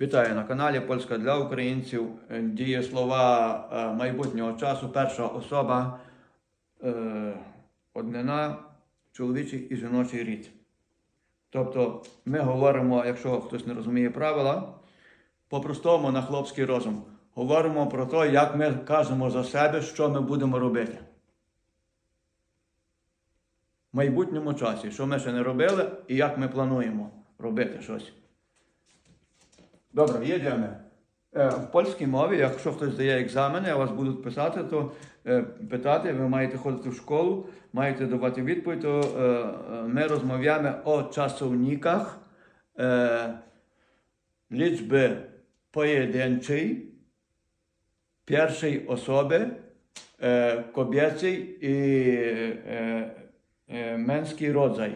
Вітаю на каналі Польська для українців. Е, Дієслова е, майбутнього часу. Перша особа е, однина, чоловічий і жіночий рід. Тобто ми говоримо, якщо хтось не розуміє правила, по-простому на хлопський розум. Говоримо про те, як ми кажемо за себе, що ми будемо робити. В майбутньому часі, що ми ще не робили і як ми плануємо робити щось. Добре, їдемо. Е, В польській мові, якщо хтось здає екзамени, а вас будуть писати, то е, питати, ви маєте ходити в школу, маєте давати відповідь, то е, ми розмовляємо о часовниках е, liczby pojedynczej, pierwszej osoby, e, kobiecej i e, e, męski rodzaj.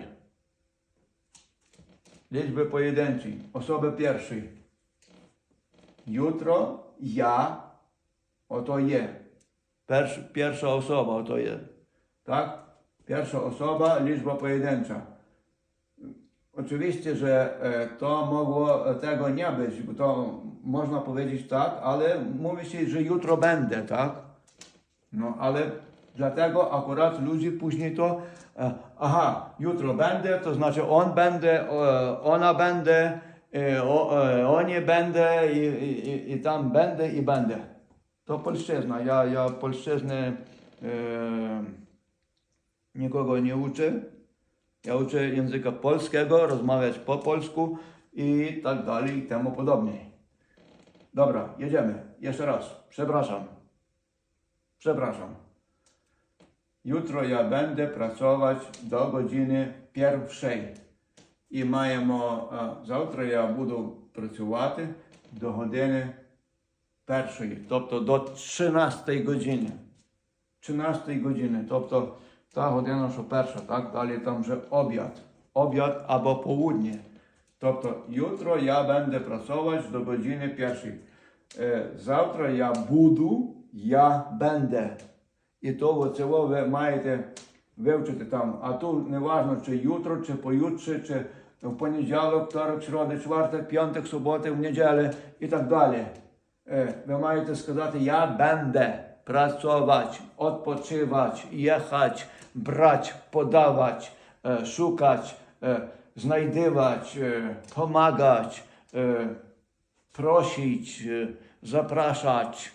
jutro ja, oto je. Pierwsza, pierwsza osoba, oto je. Tak? Pierwsza osoba, liczba pojedyncza. Oczywiście, że e, to mogło tego nie być, bo to można powiedzieć tak, ale mówi się, że jutro będę, tak? No, ale Dlatego akurat ludzie później to, e, aha, jutro będę, to znaczy on będę, e, ona będę, e, o, e, oni będę i, i, i- i tam będę i będę. To polszczyzna. Ja, ja polszczyzny e, nikogo nie uczę. Ja uczę języka polskiego, rozmawiać po polsku i tak dalej i temu podobnie. Dobra, jedziemy. Jeszcze raz. Przepraszam. Przepraszam. Jutro ja będę pracować do godziny pierwszej. І маємо а, завтра я буду працювати до години першої, тобто до 13 години. 13 години, тобто та година, що перша, так? Далі там вже обід. Обід або полудні. Тобто, jutro я będę pracować do godziny pierwszej. Е, завтра я буду, я będę. І то оце ви маєте вивчити там. А тут не важно, чи jutro, чи поютше, чи в понеділок, второк, середа, четверток, п'яток, суботи, в неділю і так далі. Е, Ви маєте сказати я będę pracować, odpoczywać, jechać, brać, podawać, e, szukać, e, znajdywać, e, pomagać, e, prosić, e, zapraszać.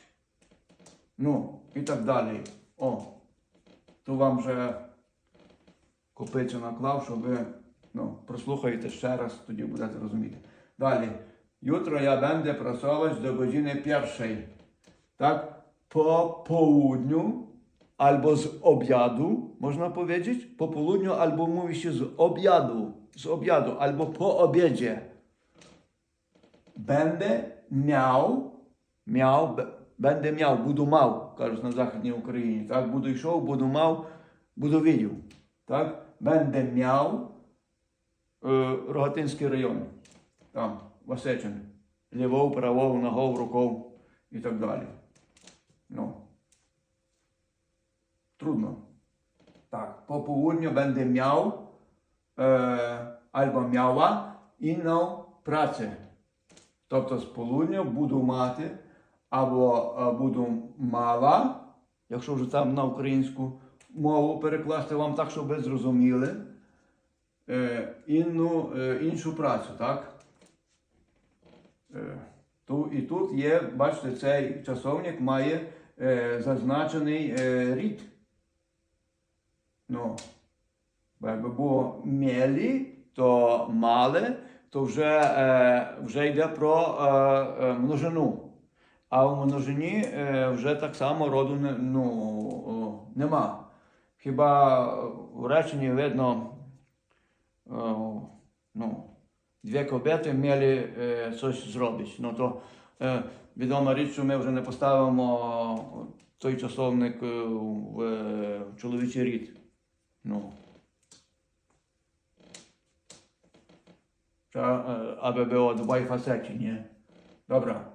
Ну, і так далі. О, то вам вже копицю наклав, щоб ви ну, прослухаєте ще раз, тоді будете розуміти. Далі. Jutro ja będę pracować do godziny pierwszej. Tak? Po południu albo z obiadu, można powiedzieć. Po południu albo mówi się z obiadu. Z obiadu albo po obiedzie. Będę miał, miał, będę miał, буду мав, кажуть на Західній Україні. Так, буду йшов, буду мав, буду видів. Так, е, Рогатинський район. Там, Васечин. Лівов, правов, ногов, руков і так далі. Ну. Trudno. Tak, po południu będę miał e, albo miała inną pracę. Тобто з полудня буду мати або е, буду мала, якщо вже там на українську мову перекласти вам так, щоб ви зрозуміли, е, інну, е, іншу працю, так? Е, ту, і тут є, бачите, цей часовник має е, зазначений е, рід. Ну, якби було мєлі, то мали, то вже, е, вже йде про е, е, множину. А в множині е, вже так само роду не, ну, нема. Хіба в реченні видно, о, ну, дві кобети мали е, щось зробити. Ну, то е, відома річ, що ми вже не поставимо той часовник е, в, е, чоловічий рід. Ну. Trzeba, e, aby było dwaj faceci, nie? Dobra,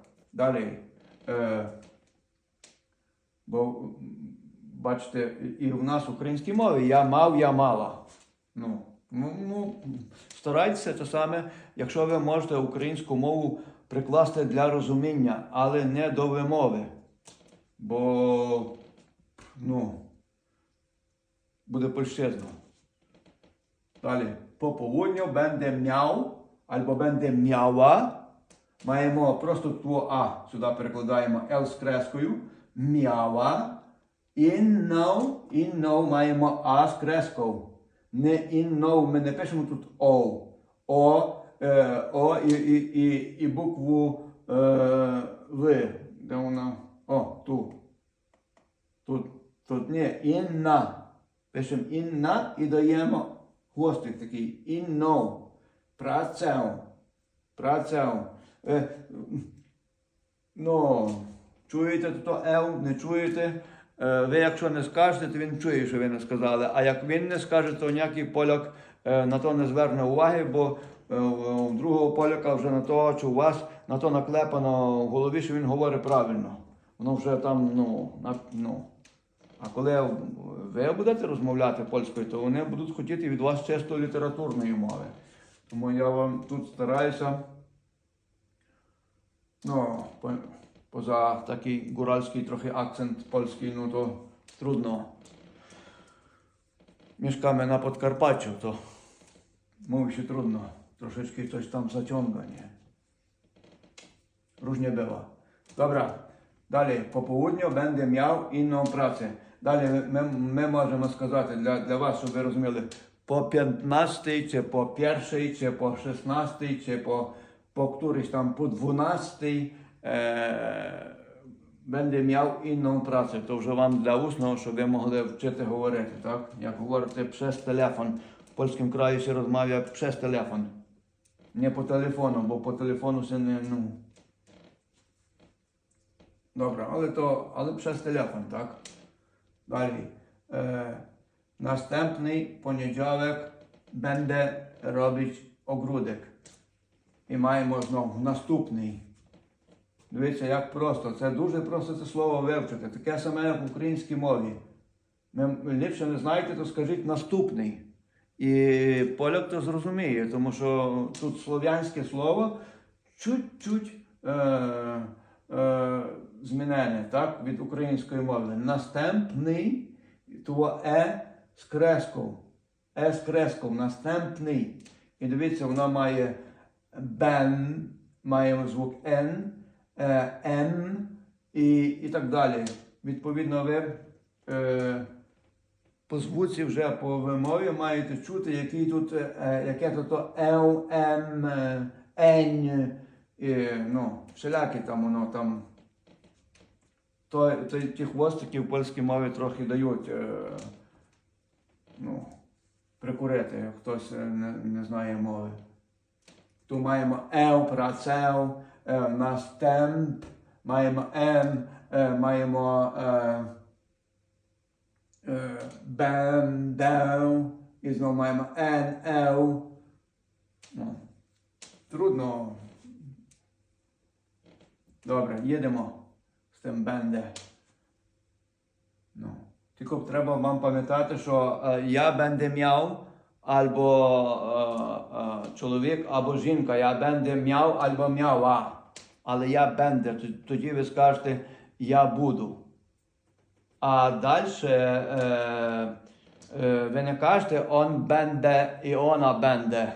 бачите, і в нас в українській мові я мав, я мала. Ну, Ну, ну, старайтеся те саме, якщо ви можете українську мову прикласти для розуміння, але не до вимови. Бо ну, буде польщезно. Далі. По полудню буде м'яв або буде м'ява. Маємо просто тво А. Сюди перекладаємо Л з крескою. М'ява. Іннов. Іннов маємо А з крескою. Не іннов. Ми не пишемо тут О. О, е, О і, і, і, і букву е, В. Де вона? О, тут. Тут, тут ні, інна. Пишемо інна і даємо хвостик такий. Інно. Працев. Працев. Е, ну, чуєте то ев, не чуєте. Е, ви якщо не скажете, то він чує, що ви не сказали. А як він не скаже, то ніякий поляк е, на то не зверне уваги, бо е, у другого поляка вже на то, чи у вас на то наклепано в голові, що він говорить правильно. Воно вже там, ну, на, ну. А коли ви будете розмовляти польською, то вони будуть хотіти від вас чисто літературної мови. Тому я вам тут стараюся. Ну, по- поза такий гуральський трохи акцент польський, ну то трудно. Mieszkamy na Podkarpaciu, to mówi się trudno. Troszeczkę coś tam zaciąga, nie? Różnie bywa. Dobra, dalej. Po południu będę miał inną pracę. Dalej my, my możemy сказати для, для вас, щоб ви розуміли, по 15, чи по 1, чи по 16, чи по, по któryś tam po 12 Е, będę miał inną pracę. To вже вам для усного, щоб ви могли вчити говорити, так? Як говорити через телефон. В польському краї ще розмовляє через телефон. Не по телефону, бо по телефону це не, ну. Добре, але то, але через телефон, так? Далі. Е, настępний понеділок będę робити огрудок. І маємо знову наступний. Дивіться, як просто. Це дуже просто це слово вивчити. Таке саме як в українській мові. Ми ліпше не знаєте, то скажіть наступний. І поляк то зрозуміє, тому що тут слов'янське слово чуть-чуть е, е, змінене так, від української мови. Наступний, то е з креском. Е з креском, наступний. І дивіться, вона має бен, має звук Н, е, М і, і так далі. Відповідно, ви е, по звуці вже по вимові маєте чути, який тут, е, яке тут то М, е, Н, і, ну, всілякі там воно там. То, то, ті хвостики в польській мові трохи дають е, ну, прикурити, хтось е, не, не знає мови. Tu маємо Ел, працел, е, настемп, маємо М, е, маємо е, е, і знову маємо Ел. Ну, трудно. Добре, їдемо з тим бенде. Ну, тільки треба вам пам'ятати, що е, я бенде м'яв, або е, е, чоловік, або жінка. Я бенде м'яв, або м'ява. Але я бенде. Тоді ви скажете я буду. А далі е, е, ви не кажете он бенде і вона бенде.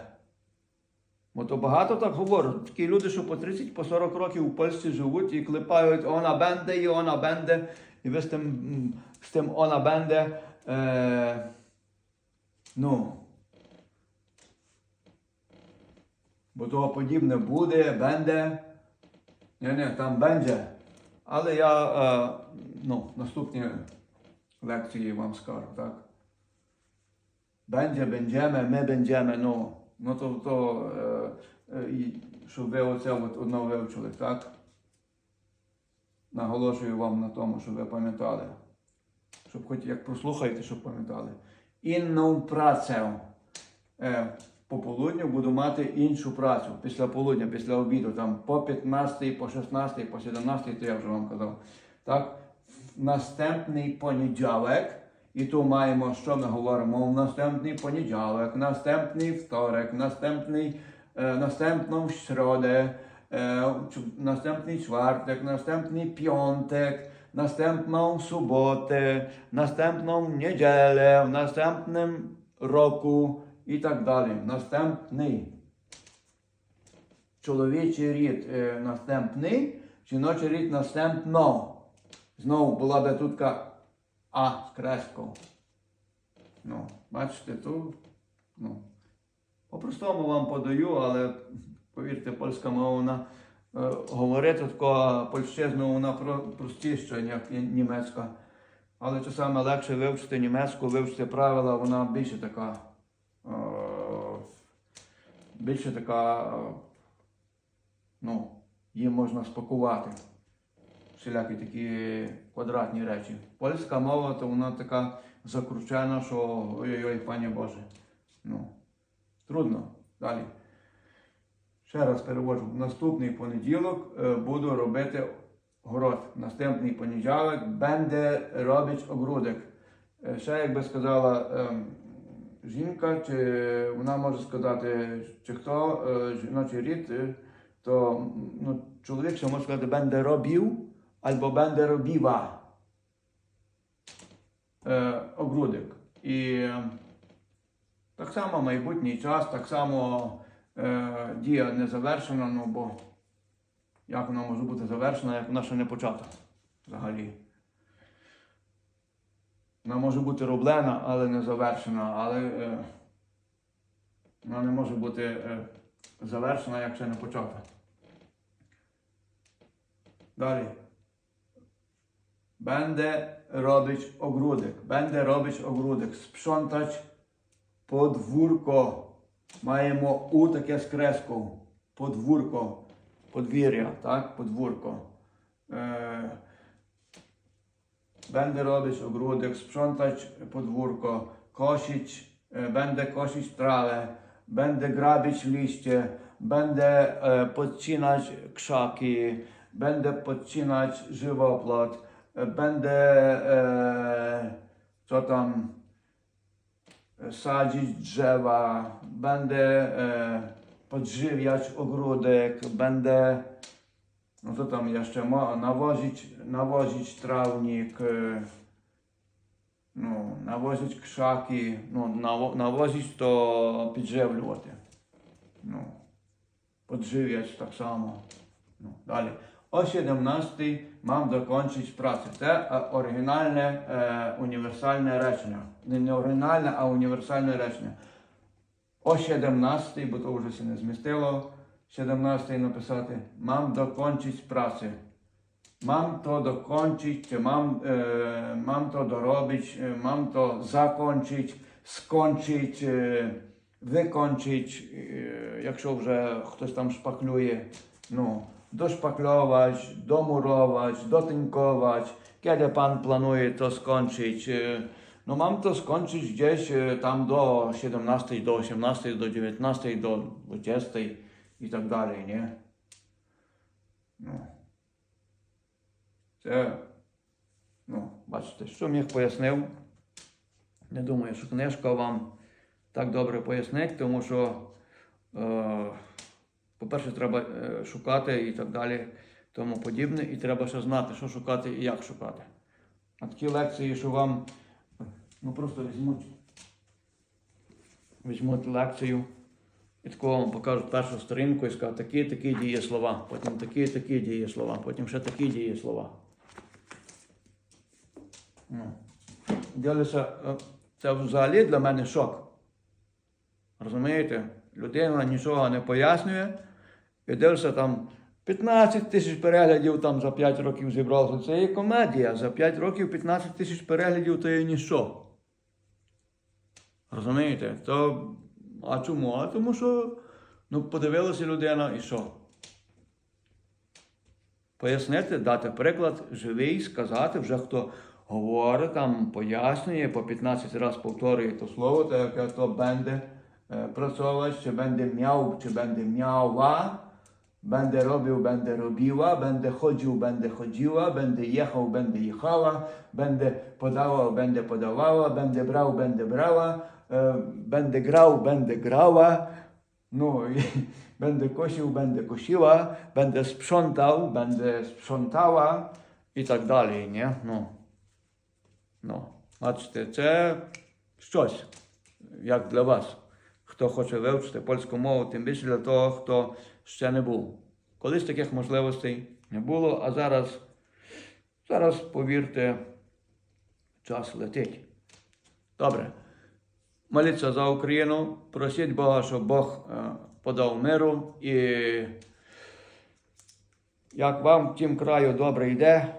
Бо то багато так говорять. Такі люди, що по 30, по 40 років у Польщі живуть і клепають она бенде і она бенде. І ви з тим, з тим она бенде. Е, ну. Бо того подібне буде, бенде. Ні, ні, там бенде. Але я е, ну, наступні лекції вам скажу, так? Będzie, będziemy, my będziemy, no. No to, to е, е, щоб ви оце от одно вивчили, так? Наголошую вам на тому, щоб ви пам'ятали. Щоб хоч як прослухаєте, щоб пам'ятали. Інну працю. Е, по полудню буду мати іншу працю. Після полудня, після обіду, там по 15, по 16, по 17, то я вже вам казав. Так? Наступний понеділок І тут маємо, що ми говоримо в наступний понеділок, наступний второк, наступний, е, наступну середу, е, наступний чварток, наступний п'яток, наступну суботу, наступну неділю, в наступному року і так далі. Наступний чоловічий рід е, наступний, жіночий рід наступно. Знову була би тут А з креском. Ну, бачите, тут. Ну, по-простому вам подаю, але повірте, польська мова вона е, говорити такого польщизну, вона про, простіша, ніж німецька. Але часами легше вивчити німецьку, вивчити правила, вона більше така. Більше така. е, ну, її можна спакувати. Всілякі такі квадратні речі. Польська мова, то вона така закручена, що ой-ой-ой, пані Боже. Ну, трудно. Далі. Ще раз переводжу. Наступний понеділок е, буду робити город. Наступний понеділок буде робити огрудок. Е, Ще, як би сказала ем, жінка, чи вона може сказати, чи хто е, жіночий рід, е, то ну, чоловік ще може сказати, буде робив або буде робіва е, огрудок. І е, так само майбутній час, так само е, дія не завершена, ну бо як вона може бути завершена, як вона ще не почата взагалі. Вона може бути роблена, але не завершена, але е, вона не може бути е, завершена, як ще не почата. Далі. Będę robić ogródek. Będę robić ogródek. Sprzątać podwórko. Маємо у таке з крескою. Подвірко. Подвір'я, так? Подвірко. Е, Będę robić ogródek, sprzątać podwórko, kosić, e, będę kosić trawę, będę grabić liście, będę e, podcinać krzaki, będę podcinać żywopłot, e, będę co tam sadzić drzewa, będę podżywiać ogródek, będę no co tam jeszcze, mo- nawozić, nawozić trawnik, no, nawozić krzaki, no, nawo- nawozić to підживлювати. Ну, podżywiać tak samo. Ну, далі. О 17 мав докончити працю. Це е, оригінальне е, універсальне речення. Не, не оригінальне, а універсальне речення. О 17, бо то вже се не змістило, 17 написати, мам докончить працю. Мам то докончить, чи мам, е, мам то доробить, е, мам то закончить, скончить, е, викончить, е, якщо вже хтось там шпаклює. Ну, doszpaklować, domurować, dotynkować. Kiedy pan planuje to skończyć? E, No mam to skończyć gdzieś e, tam do 17, do 18, do 19, do 20 i tak dalej, nie? No. Це, ну, бачите, що міг пояснив. Не думаю, що книжка вам так добре пояснить, тому що, е, по-перше, треба е, шукати і так далі, тому подібне, і треба ще знати, що шукати і як шукати. А такі лекції, що вам ну, просто візьмуть, візьмуть лекцію і такого вам покажуть першу сторінку і скажуть такі, такі дієслова, потім такі, такі дієслова, потім ще такі дієслова. Ну. Дивлюся, е, це взагалі для мене шок. Розумієте? Людина нічого не пояснює. І дивишся там 15 тисяч переглядів там за 5 років зібралося. Це є комедія. За 5 років 15 тисяч переглядів то є ніщо. Розумієте? То, а чому? А тому що ну, подивилася людина і що? Пояснити, дати приклад живий, сказати, вже хто говорить, там пояснює, по 15 разів повторює то слово, то яке то бенде е, чи буде м'яв, чи бенде м'ява, Będę robił, będę robiła, będę chodził, będę chodziła, będę jechał, będę jechała, będę podawał, będę podawała, będę brał, będę brała, e, będę grał, będę grała, no i będę kosił, będę kosiła, będę sprzątał, będę sprzątała i tak dalej, nie? No. No. Patrzcie, to coś, jak dla was. Хто хоче вивчити польську мову, тим більше для того, хто ще не був. Колись таких можливостей не було, а зараз, зараз, повірте, час летить. Добре. Моліться за Україну, просіть Бога, щоб Бог е, подав миру і як вам в тім краю добре йде,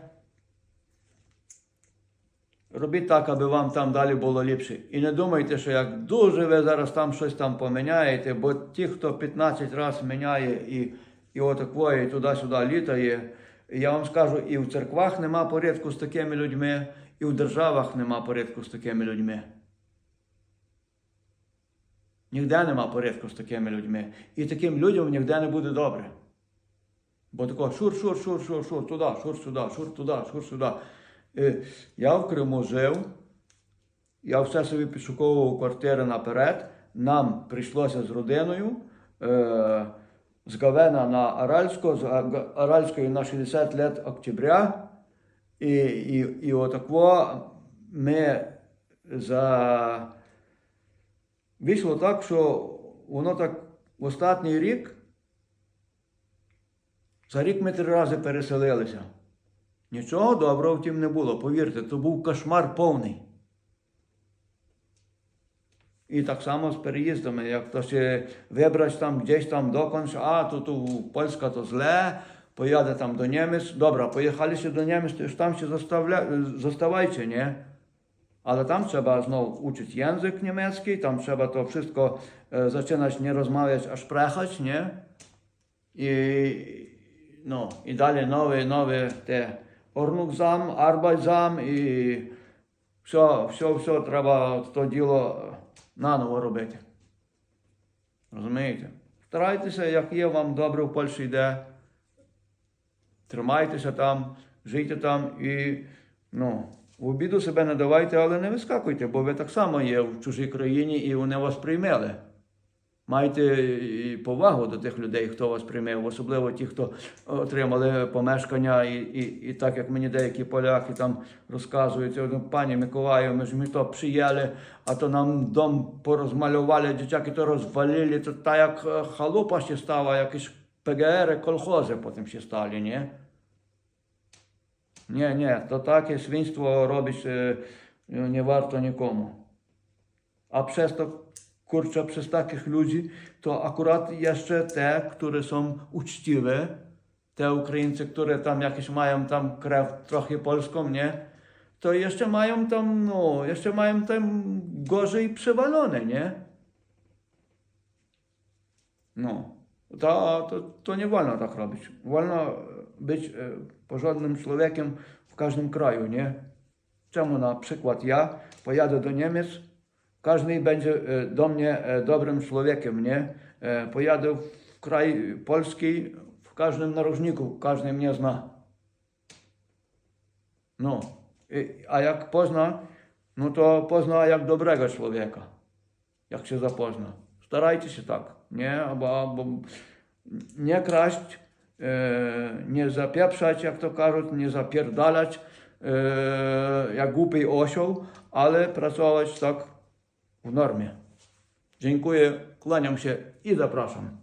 робіть так, аби вам там далі було ліпше. І не думайте, що як дуже ви зараз там щось там поміняєте, бо ті, хто 15 разів міняє і, і отакої туди-сюди літає, я вам скажу, і в церквах нема порядку з такими людьми, і в державах нема порядку з такими людьми. Ніде нема порядку з такими людьми. І таким людям ніде не буде добре. Бо тако шур, шур, шур, шур, шур, туди, шур сюди, шур туди, шур сюди. Е, Я в Криму жив, я все собі підшуковував квартири наперед. Нам прийшлося з родиною е, з Гавена на Аральську, з Аральської на 60 лет октября. І, і, і отако ми за вийшло так, що воно так в останній рік, за рік ми три рази переселилися. Нічого доброго втім не було, повірте, то був кошмар повний. І так само з переїздами, як хтось вибрać там десь там докądś, а тут у Польська то зле, поїде там до Німець. Добре, поїхали ще до Німець, то ж там ще заставля... заставajcie, nie? Ale tam trzeba znowu uczyć język niemiecki, tam trzeba to wszystko e, zaczynać nie rozmawiać, a sprechać, nie? I, no, i dalej nowe, nowe te Ordnungsamt, Arbeitsamt і все, все, все треба то діло наново робити. Розумієте? Старайтеся, як є вам добре в Польщі йде. Тримайтеся там, жийте там і ну, в обіду себе не давайте, але не вискакуйте, бо ви так само є в чужій країні і вони вас приймели. Майте повагу до тих людей, хто вас приймав, особливо ті, хто отримали помешкання, і, і, і так як мені деякі поляки там розказують, «Ну, пані Миколаю, ми ж ми то приїли, а то нам дом порозмалювали, дитяки то розвалили, то та як е, халупа ще стала, якісь ПГР, колхози потім ще стали, ні? Ні, ні, то таке свинство робить е, не варто нікому. Przez to, kurczę, przez takich ludzi, to akurat jeszcze te, które są uczciwe, te Ukraińcy, które tam jakieś mają tam krew trochę polską, nie? To jeszcze mają tam, no, jeszcze mają tam gorzej przewalone, nie? No, to, to, to nie wolno tak robić. Wolno być e, porządnym człowiekiem w każdym kraju, nie? Czemu na przykład ja pojadę do Niemiec, każdy będzie e, do mnie e, dobrym człowiekiem, nie? E, pojadę w kraj polski, w każdym narożniku, każdy mnie zna. No, a jak pozna, no to pozna jak dobrego człowieka, jak się zapozna. Starajcie się tak, nie? Bo, bo nie kraść, nie zapieprzać, jak to każą, nie zapierdalać, jak głupi osioł, ale pracować tak w normie. Dziękuję, kłaniam się i zapraszam.